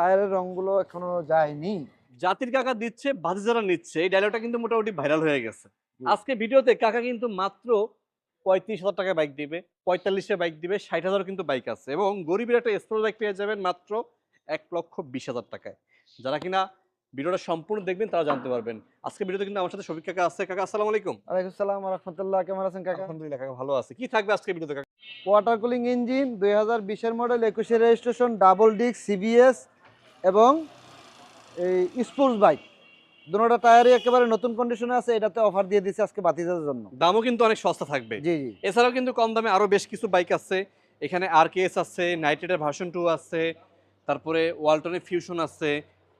টায়ারের রংগুলো এখনও যায়নি। জাতির কাকা দিচ্ছে বাজি যারা নিচ্ছে। এই ডায়লগটা কিন্তু মোটামুটি ভাইরাল হয়ে গেছে। আজকে ভিডিওতে কাকা কিন্তু মাত্র পঁয়ত্রিশ হাজার টাকায় বাইক দিবে পঁয়তাল্লিশে বাইক দিবে ষাট হাজার কিন্তু বাইক আছে এবং গরিবের একটা স্পোর্ট বাইক পেয়ে যাবেন মাত্র এক লক্ষ বিশ হাজার টাকায়। যারা কিনা ভিডিওটা সম্পূর্ণ দেখবেন তারা জানতে পারবেন। আজকে ভিডিওতে কিন্তু আমার সাথে শফিক কাকা আছে। কাকা আসসালামু আলাইকুম। আলাইকুম সালাম রহমতুল্লাহ। কেমন আছেন কাকা? আলহামদুলিল্লাহ কাকা ভালো আছে। কি থাকবে আজকে ভিডিওতে কাকা? ওয়াটার কুলিং ইঞ্জিন দুই হাজার বিশের মডেল একুশে রেজিস্ট্রেশন ডাবল ডিস্ক সিবিএস এবং এই স্পোর্টস বাইক দুটোটা টায়ারই একেবারে নতুন কন্ডিশনে আছে এটাতে অফার দিয়ে দিচ্ছে আজকে বাতিজাদের জন্য। দামও কিন্তু অনেক সস্তা থাকবে। জি জি। এছাড়াও কিন্তু কম দামে আরও বেশ কিছু বাইক আছে। এখানে আর আছে নাইটেডের ভার্সন টু আছে তারপরে ওয়ালটনের ফিউশন আছে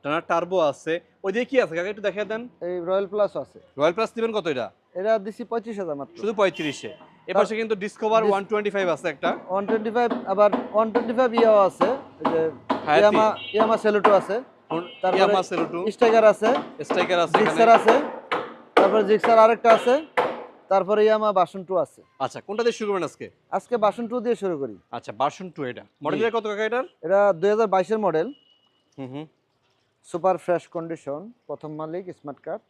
টানার টার্বো আছে। ওই দিকে কি আছে? কাকা একটু দেখিয়ে দেন। এই রয়্যাল প্লাস আছে। রয়্যাল প্লাস দিবেন কত এটা? এটা দিচ্ছি পঁয়ত্রিশ হাজার মাত্র। শুধু পঁয়ত্রিশে। এ পাশে কিন্তু Discover Dis- one twenty five আছে একটা। ওয়ান টোয়েন্টি ফাইভ আবার ওয়ান টোয়েন্টি ফাইভ ইয়াও আছে যে ইয়ামা ইয়ামা সেলুটো আছে। তারপরে ইয়ামা সেলুটু স্ট্রাইকার আছে। স্ট্রাইকার আছে জিক্সার আছে। তারপরে জিক্সার আরেকটা আছে। তারপরে ইয়ামা বাসন টু আছে। আচ্ছা কোনটা দিয়ে শুরু করবেন আজকে? আজকে বাসন টু দিয়ে শুরু করি। আচ্ছা ভার্সন টু এটা। মডেলের কত কাকা এটার? এটা দুই হাজার বাইশের মডেল হুম হুম। সুপার ফ্রেশ কন্ডিশন প্রথম মালিক স্মার্ট কার্ড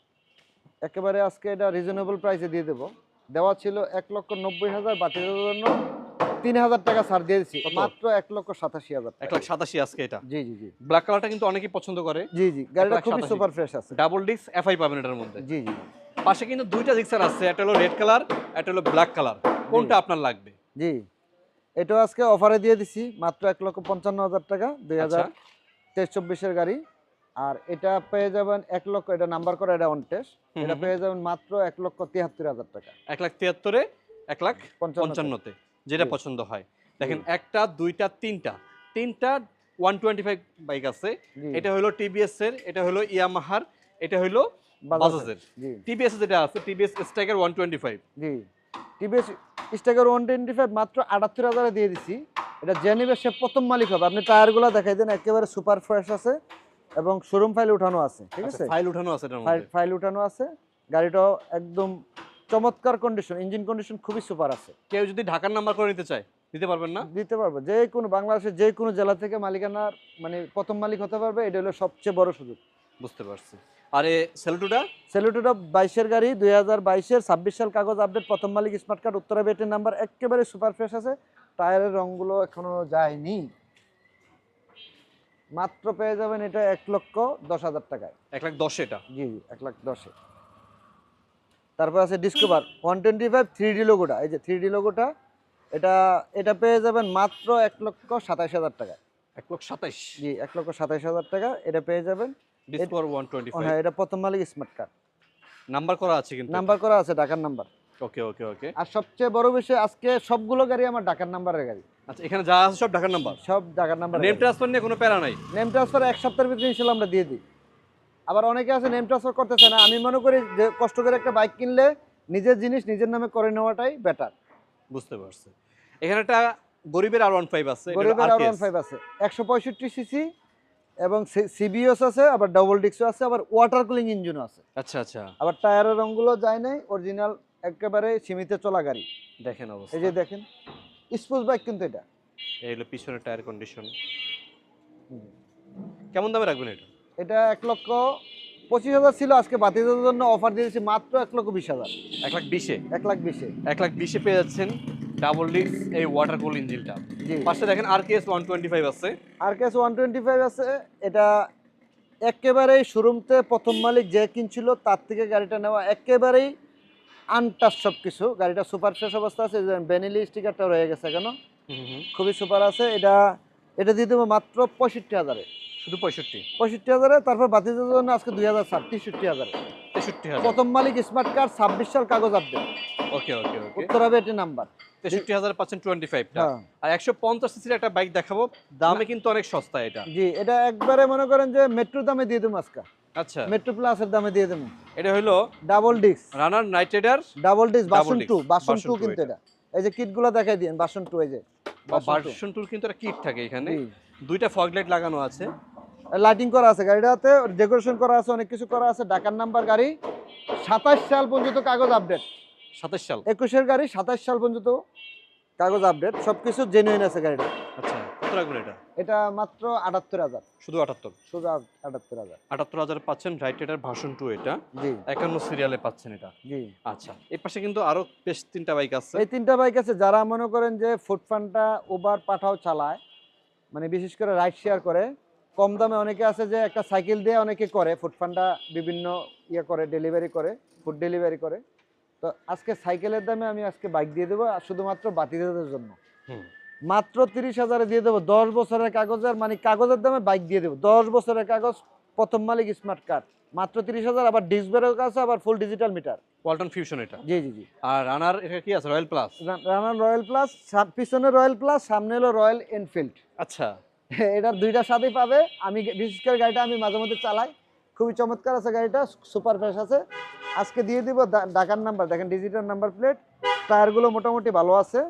একেবারে আজকে এটা রিজনেবল প্রাইসে দিয়ে দেবো। দেওয়া ছিল এক লক্ষ নব্বই হাজার বাতিলের জন্য তিন হাজার টাকা ছাড় দিয়ে দিচ্ছি কত? মাত্র এক লক্ষ সাতাশি হাজার এক লাখ সাতাশি আজকে এটা? জি জি জি। ব্ল্যাক কালারটা কিন্তু অনেকেই পছন্দ করে। জি জি। গাড়িটা খুবই সুপার ফ্রেশ আছে। ডাবল ডিস্ক এফআই পাবেন এটার মধ্যে। জি জি। পাশে কিন্তু দুইটা জিক্সার আছে একটা হলো রেড কালার একটা হলো ব্ল্যাক কালার কোনটা আপনার লাগবে? জি। এটাও আজকে অফারে দিয়ে দিছি মাত্র এক লক্ষ পঞ্চান্ন হাজার টাকা দুই হাজার আচ্ছা। তেইশ চব্বিশের গাড়ি। আর এটা পেয়ে যাবেন এক লক্ষ এটা নাম্বার করা এটা অন টেস্ট এটা পেয়ে যাবেন মাত্র এক লক্ষ তিয়াত্তর হাজার টাকা। এক লাখ তিয়াত্তরে এক লাখ পঞ্চান্ন পঞ্চান্নতে যেটা পছন্দ হয়। দেখেন একটা দুইটা তিনটা। তিনটা ওয়ান টোয়েন্টি ফাইভ বাইক আছে এটা হলো টিবিএস এর এটা হলো ইয়ামাহার এটা হলো বাজাজের টিবিএস যেটা আছে TVS Stryker one twenty five জি। TVS Stryker one twenty five মাত্র আটাত্তর হাজারে দিয়ে দিছি। এটা জেনিবের সে প্রথম মালিক হবে। আপনি টায়ারগুলো দেখাই দেন একেবারে সুপার ফ্রেশ আছে। এবং শোরুম ফাইল উঠানো আছে ঠিক আছে? ফাইল উঠানো আছে ফাইল উঠানো আছে গাড়িটাও একদম চমৎকার কন্ডিশন ইঞ্জিন কন্ডিশন খুবই সুপার আছে। কেউ যদি ঢাকার নাম্বার করে নিতে চায় দিতে পারবেন না? দিতে পারব যে কোনো বাংলাদেশের যে কোনো জেলা থেকে মালিকানার মানে প্রথম মালিক হতে পারবে এটা হলো সবচেয়ে বড় সুযোগ। বুঝতে পারছি। আর এ সেলটুটা সেলুটোটা বাইশের গাড়ি দুই হাজার বাইশের ছাব্বিশ সাল কাগজ আপডেট প্রথম মালিক স্মার্ট কার্ড উত্তরা বেটের নাম্বার একেবারে সুপার ফ্রেশ আছে। টায়ারের রঙগুলো এখনও যায়নি। মাত্র পেয়ে যাবেন এটা এক লক্ষ দশ হাজার টাকায়। এক লাখ দশ এটা? জি জি এক লাখ দশে। তারপর আছে Discover one twenty five three D লোগোটা এই যে থ্রি ডি লোগোটা এটা এটা পেয়ে যাবেন মাত্র এক লক্ষ সাতাশ হাজার টাকায়। এক লক্ষ সাতাইশ। জি এক লক্ষ সাতাশ হাজার টাকা এটা পেয়ে যাবেন। ডিসকভার ওয়ান টোয়েন্টি ফাইভ হ্যাঁ এটা প্রথম মালিক স্মার্ট কার্ড নাম্বার করা আছে কিন্তু। নাম্বার করা আছে ঢাকার নাম্বার। ওকে ওকে ওকে। আর সবচেয়ে বড় বিষয় আজকে সবগুলো গাড়ি আমার ঢাকার নাম্বারের গাড়ি। আচ্ছা এখানে যা আছে সব ঢাকার নাম্বার সব ঢাকার নাম্বার নেম ট্রান্সফার নিয়ে কোনো প্যারা নাই? নেম ট্রান্সফার এক সপ্তাহের ভিতরে ইনশাল্লাহ আমরা দিয়ে দিই। আবার অনেকে আছে নেম ট্রান্সফার করতেছে না। আমি মনে করি যে কষ্ট করে একটা বাইক কিনলে নিজের জিনিস নিজের নামে করে নেওয়াটাই বেটার বুঝতে পারছি। এখানে একটা গরিবের আর ওয়ান ফাইভ আছে গরিবের আর ওয়ান ফাইভ আছে। একশো পঁয়ষট্টি সিসি এবং সিবিএস আছে আবার ডাবল ডিক্সও আছে আবার ওয়াটার কুলিং ইঞ্জিনও আছে। আচ্ছা আচ্ছা। আবার টায়ারের রঙগুলো যায় নাই অরিজিনাল একেবারে সীমিত চলা গাড়ি। দেখেন অবস্থা। এই যে দেখেন। স্পোর্টস বাইক কিন্তু এটা। এই হলো পিছনের টায়ার কন্ডিশন কেমন দামে রাখবেন এটা? এটা এক লক্ষ পঁচিশ হাজার ছিল আজকে বাতিলের জন্য অফার দিয়েছি মাত্র এক লক্ষ বিশ হাজার। এক লাখ বিশে? এক লাখ বিশে। এক লাখ বিশে পেয়ে যাচ্ছেন ডাবল ডিস্ক এই ওয়াটার কুল ইঞ্জিনটা। পাশে দেখেন আর কেএস ওয়ান টোয়েন্টি ফাইভ আছে। আর কেস ওয়ান টোয়েন্টি ফাইভ আছে এটা একেবারেই শোরুমতে প্রথম মালিক যে কিনছিল তার থেকে গাড়িটা নেওয়া একেবারেই আনটাচ সব কিছু গাড়িটা সুপার ফ্রেশ অবস্থা আছে বেনিলি স্টিকারটা রয়ে গেছে কেন? খুবই সুপার আছে। এটা এটা দিয়ে দেবো মাত্র পঁয়ষট্টি হাজারে। শুধু পঁয়ষট্টি? পঁয়ষট্টি হাজারে তারপর বাতিলের জন্য আজকে দুই হাজার ষাট তেষট্টি হাজারে। তেষট্টি হাজার। প্রথম মালিক স্মার্ট কার্ড ছাব্বিশ সাল কাগজ আপডেট ওকে ওকে ওকে। উত্তরাবে এটি নাম্বার তেষট্টি হাজার পাচ্ছেন টোয়েন্টি ফাইভটা হ্যাঁ। আর একশো পঞ্চাশ সিসির একটা বাইক দেখাবো। দামে কিন্তু অনেক সস্তা এটা। জি এটা একবারে মনে করেন যে মেট্রো দামে দিয়ে দেবো আজকে। আচ্ছা। মেট্রো দামে দিয়ে দেবো। এটা হলো double disc Runner Knight Rider double disc version disc, two version version টু two কিন্তু এটা। এই যে কিটগুলো দেখাই দিন বাসন টু এই যে। বা version two। ভার্সন টুর কিন্তু একটা কিট থাকে এখানে। দুইটা ফগ লাইট লাগানো আছে। লাইটিং করা আছে গাড়িটাতে ডেকোরেশন করা আছে অনেক কিছু করা আছে ঢাকার নাম্বার গাড়ি। সাতাশ সাল পর্যন্ত কাগজ আপডেট সাতাশ সাল। একুশের গাড়ি সাতাশ সাল পর্যন্ত কাগজ আপডেট সবকিছু জেনুইন আছে গাড়িটা। আচ্ছা। কত রাখবেন এটা? এটা মাত্র আটাত্তর হাজার। শুধু আটাত্তর? শুধু আটাত্তর হাজার। আটাত্তর হাজার পাচ্ছেন রাইট এটার ভার্সন টু এটা। জি। একান্ন সিরিয়ালে পাচ্ছেন এটা। জি। আচ্ছা এর পাশে কিন্তু আরও বেশ তিনটা বাইক আছে। এই তিনটা বাইক আছে যারা মনে করেন যে ফুড ফান্ডটা ওভার পাঠাও চালায় মানে বিশেষ করে রাইড শেয়ার করে কম দামে অনেকে আছে যে একটা সাইকেল দিয়ে অনেকে করে ফুড ফান্ডা বিভিন্ন ইয়ে করে ডেলিভারি করে ফুড ডেলিভারি করে। তো আজকে সাইকেলের দামে আমি আজকে বাইক দিয়ে দেবো শুধুমাত্র বাতিদাদের জন্য। হুম। মাত্র তিরিশ হাজারে দিয়ে দেবো। দশ বছরের কাগজের মানে কাগজের দামে বাইক দিয়ে দেবো। দশ বছরের কাগজ প্রথম মালিক স্মার্ট কার্ড মাত্র তিরিশ হাজার আবার ডিসবেরও আছে আবার full digital meter Walton Fusion এটা? জি জি জি। আর রানার এটা কি আছে? Royal Plus Runner Royal Plus পিছনে রয়্যাল প্লাস সামনে হলো রয়্যাল এনফিল্ড আচ্ছা। এটার দুইটা স্বাদই পাবে। আমি বিশেষ করে গাড়িটা আমি মাঝে মধ্যে চালাই। খুবই চমৎকার আছে গাড়িটা সুপার ফ্রেশ আছে। আজকে দিয়ে দিব ঢাকার নাম্বার দেখেন ডিজিটাল নাম্বার প্লেট টায়ারগুলো মোটামুটি ভালো আছে।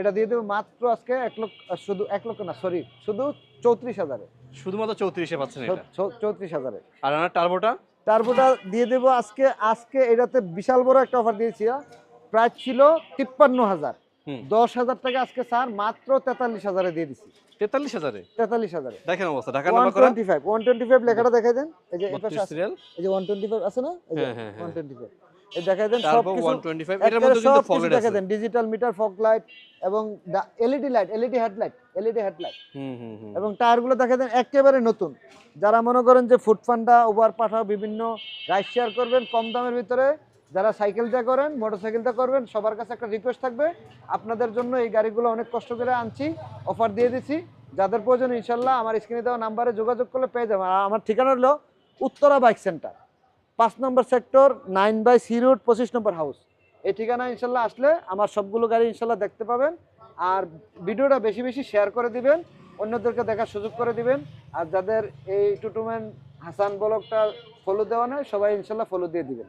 এটা দিয়ে দেবো মাত্র আজকে এক লক্ষ শুধু এক লক্ষ না সরি শুধু চৌত্রিশ হাজারে। শুধুমাত্র চৌত্রিশে পাচ্ছেন চৌত্রিশ হাজারে। আর রানার টার্বোটা? টার্বোটা দিয়ে দেবো আজকে আজকে এটাতে বিশাল বড় একটা অফার দিয়েছি প্রাইস ছিল তিপ্পান্ন হাজার। দশ হাজার টাকা আজকে স্যার মাত্র তেতাল্লিশ হাজারে দিয়ে দিছি। তেতাল্লিশ হাজারে? তেতাল্লিশ হাজারে। দেখেন অবস্থা number twenty five one twenty five লেখাটা দেখাই দেন। এই যে এই যে ওয়ান টোয়েন্টি ফাইভ আছে না। ওয়ান টোয়েন্টি ফাইভ দেখাই দেন দেন। ডিজিটাল মিটার ফগ লাইট এবং LED light LED headlight LED headlight এবং টায়ারগুলো দেখা দেন একেবারে নতুন। যারা মনে করেন যে ফুড ফান্ডা ওভার পাঠাও বিভিন্ন রাইড শেয়ার করবেন কম দামের ভিতরে যারা সাইকেলটা করেন মোটরসাইকেলটা করবেন সবার কাছে একটা রিকোয়েস্ট থাকবে। আপনাদের জন্য এই গাড়িগুলো অনেক কষ্ট করে আনছি অফার দিয়ে দিচ্ছি যাদের প্রয়োজন ইনশাল্লাহ আমার স্ক্রিনে দেওয়া নাম্বারে যোগাযোগ করলে পেয়ে যাবেন। আর আমার ঠিকানা হলো উত্তরা বাইক সেন্টার পাঁচ নম্বর sector nine by C road পঁচিশ নম্বর হাউস এই ঠিকানা ইনশাল্লাহ আসলে আমার সবগুলো গাড়ি ইনশাল্লাহ দেখতে পাবেন। আর ভিডিওটা বেশি বেশি শেয়ার করে দিবেন, অন্যদেরকে দেখার সুযোগ করে দিবেন। আর যাদের এই টুটুমেন হাসান ব্লগটা ফলো দেওয়া নয় সবাই ইনশাল্লাহ ফলো দিয়ে দিবেন।